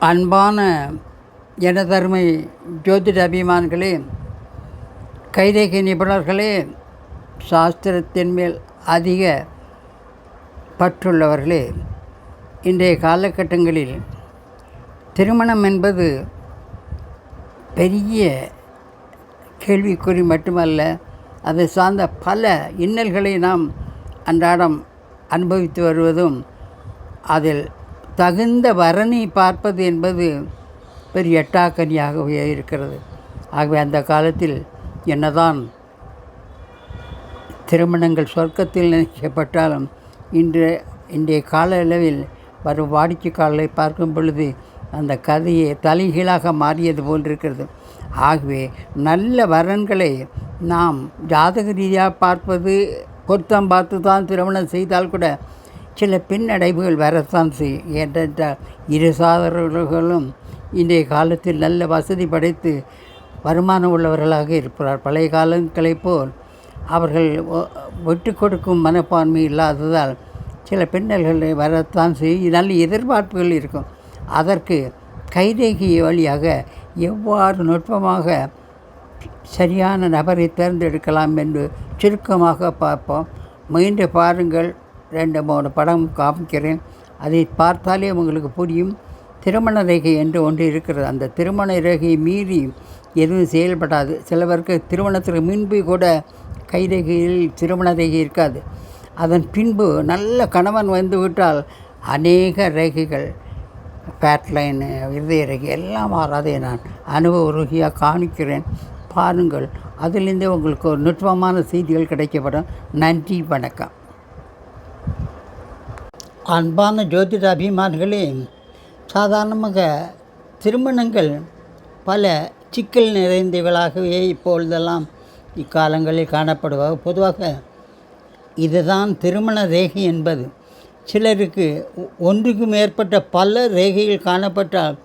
அன்பான எனதருமை ஜோதிட அபிமான்களே கைரேகை நிபுணர்களே சாஸ்திரத்தின் மேல் அதிக பற்றுள்ளவர்களே இன்றைய காலகட்டங்களில் திருமணம் என்பது பெரிய கேள்விக்குறி மட்டுமல்ல அதை சார்ந்த பல இன்னல்களை நாம் அன்றாடம் அனுபவித்து வருவதும் அதில் தகுந்த வரனை பார்ப்பது என்பது பெரிய எட்டாக்கனியாகவே இருக்கிறது. ஆகவே அந்த காலத்தில் என்னதான் திருமணங்கள் சொர்க்கத்தில் நினைக்கப்பட்டாலும் இன்று இன்றைய கால அளவில் வரும் வாடிக்கையாளரை பார்க்கும் பொழுது அந்த கதையை தலைகீழாக மாறியது போன்றிருக்கிறது. ஆகவே நல்ல வரன்களை நாம் ஜாதக ரீதியாக பார்ப்பது பொருத்தம் பார்த்து தான் திருமணம் செய்தால் கூட சில பின்னடைவுகள் வரத்தான் செய்யும். ஏனென்றால் இரு சாதகர்களும் இன்றைய காலத்தில் நல்ல வசதி படைத்து வருமானம் உள்ளவர்களாக இருக்கிறார். பழைய காலங்களைப் போல் அவர்கள் ஒ- விட்டு கொடுக்கும் மனப்பான்மை இல்லாததால் சில பின்னல்கள் வரத்தான் செய்யும். நல்ல எதிர்பார்ப்புகள் இருக்கும். அதற்கு கைரேகி வழியாக எவ்வாறு நுட்பமாக சரியான நபரை தேர்ந்தெடுக்கலாம் என்று சுருக்கமாக பார்ப்போம். முயன்று பாருங்கள். ரெண்டு மூணு படம் காமிக்கிறேன். அதை பார்த்தாலே உங்களுக்கு புரியும். திருமண ரேகை என்று ஒன்று இருக்கிறது. அந்த திருமண ரேகையை மீறி எதுவும் செயல்படாது. சிலவருக்கு திருமணத்திற்கு முன்பு கூட கைரேகையில் திருமண ரேகை இருக்காது. அதன் பின்பு நல்ல கணவன் வந்து விட்டால் அநேக ரேகைகள் பேட்லைனு இருதய ரேகை எல்லாம் மாறாதே நான் அனுபவ ரூகியாக காணிக்கிறேன். பாருங்கள் அதிலிருந்தே உங்களுக்கு ஒரு நுட்பமான செய்திகள் கிடைக்கப்படும். நன்றி வணக்கம். அன்பான ஜோதிட அபிமானிகளே சாதாரணமாக திருமணங்கள் பல சிக்கல் நிறைந்தவர்களாகவே இப்பொழுதெல்லாம் இக்காலங்களில் காணப்படுவாக பொதுவாக இதுதான் திருமண ரேகை என்பது. சிலருக்கு ஒ- ஒன்றுக்கு மேற்பட்ட பல ரேகைகள் காணப்பட்டால்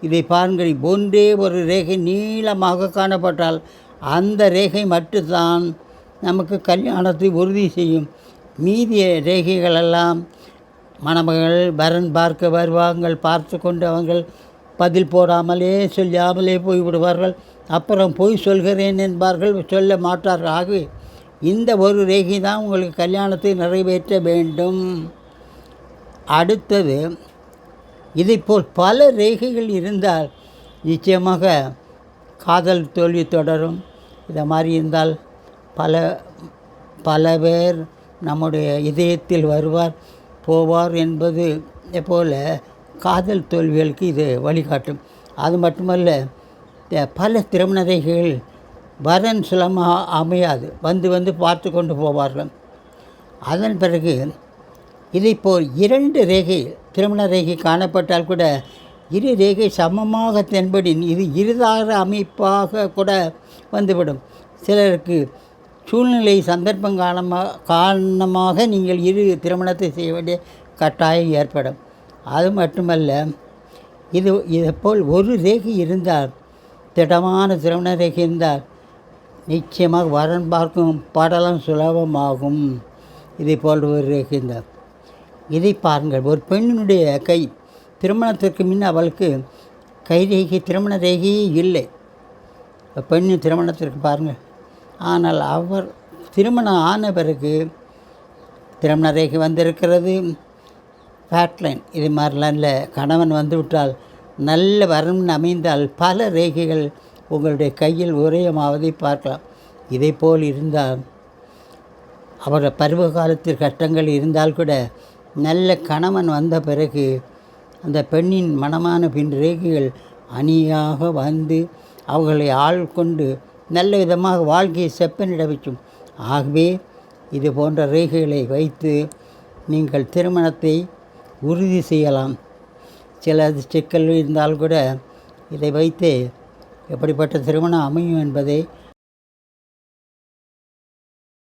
இதை பாருங்கள் ஒன்றே ஒரு ரேகை நீளமாக காணப்பட்டால் அந்த ரேகை மட்டும்தான் நமக்கு கல்யாணத்தை உறுதி செய்யும். மீதிய ரேகைகளெல்லாம் மணமகள் வரன் பார்க்க வருவாங்கள் பார்த்து கொண்டு அவங்கள் பதில் போடாமலே சொல்லாமலே போய்விடுவார்கள். அப்புறம் போய் சொல்கிறேன் என்பார்கள். சொல்ல மாட்டார்கள். ஆகவே இந்த ஒரு ரேகை தான் உங்களுக்கு கல்யாணத்தை நிறைவேற்ற வேண்டும். அடுத்தது இதைப்போல் பல ரேகைகள் இருந்தால் நிச்சயமாக காதல் தோல்வி தொடரும். இதை மாதிரி இருந்தால் பல பல பேர் நம்முடைய இதயத்தில் வருவார். போவார் என்பது போல காதல் தோல்விகளுக்கு இது வழிகாட்டும். அது மட்டுமல்ல பல திருமண ரேகைகள் வரன் சுலமாக அமையாது. வந்து வந்து பார்த்து கொண்டு போவார்கள். அதன் பிறகு இதைப்போல் இரண்டு ரேகை திருமண ரேகை காணப்பட்டால் கூட இரு ரேகை சமமாக தென்படின் இது இருதார அமைப்பாக கூட வந்துவிடும். சிலருக்கு சூழ்நிலை சந்தர்ப்பம் காரணமாக காரணமாக நீங்கள் இரு திருமணத்தை செய்ய வேண்டிய கட்டாயம் ஏற்படும். அது மட்டுமல்ல இது இதைப்போல் ஒரு ரேகை இருந்தால் திடமான திருமண ரேகை இருந்தால் நிச்சயமாக வரன் பார்க்கும் பாடலாம் சுலபமாகும். இதை போல் ஒரு ரேகை இருந்தால். இதை பாருங்கள். ஒரு பெண்ணினுடைய கை திருமணத்திற்கு முன் அவளுக்கு கை ரேகை திருமண ரேகையே இல்லை. பெண்ணின் திருமணத்திற்கு பாருங்கள். ஆனால் அவர் திருமணம் ஆன பிறகு திருமண ரேகை வந்திருக்கிறது. பேட்லைன் இது மாதிரிலாம் இல்லை. கணவன் வந்துவிட்டால் நல்ல வரன் அமைந்தால் பல ரேகைகள் உங்களுடைய கையில் உரையமாவதை பார்க்கலாம். இதே போல் இருந்தால் அவர் பருவ காலத்தில் கஷ்டங்கள் இருந்தால் கூட நல்ல கணவன் வந்த பிறகு அந்த பெண்ணின் மனமான பின் ரேகைகள் அணியாக வந்து அவர்களை ஆள் கொண்டு நல்ல விதமாக வாழ்க்கையை செப்பனிட வைக்கும். ஆகவே இது போன்ற ரேகைகளை வைத்து நீங்கள் திருமணத்தை உறுதி செய்யலாம். சில சிக்கல் இருந்தால் கூட இதை வைத்து எப்படிப்பட்ட திருமணம் அமையும் என்பதை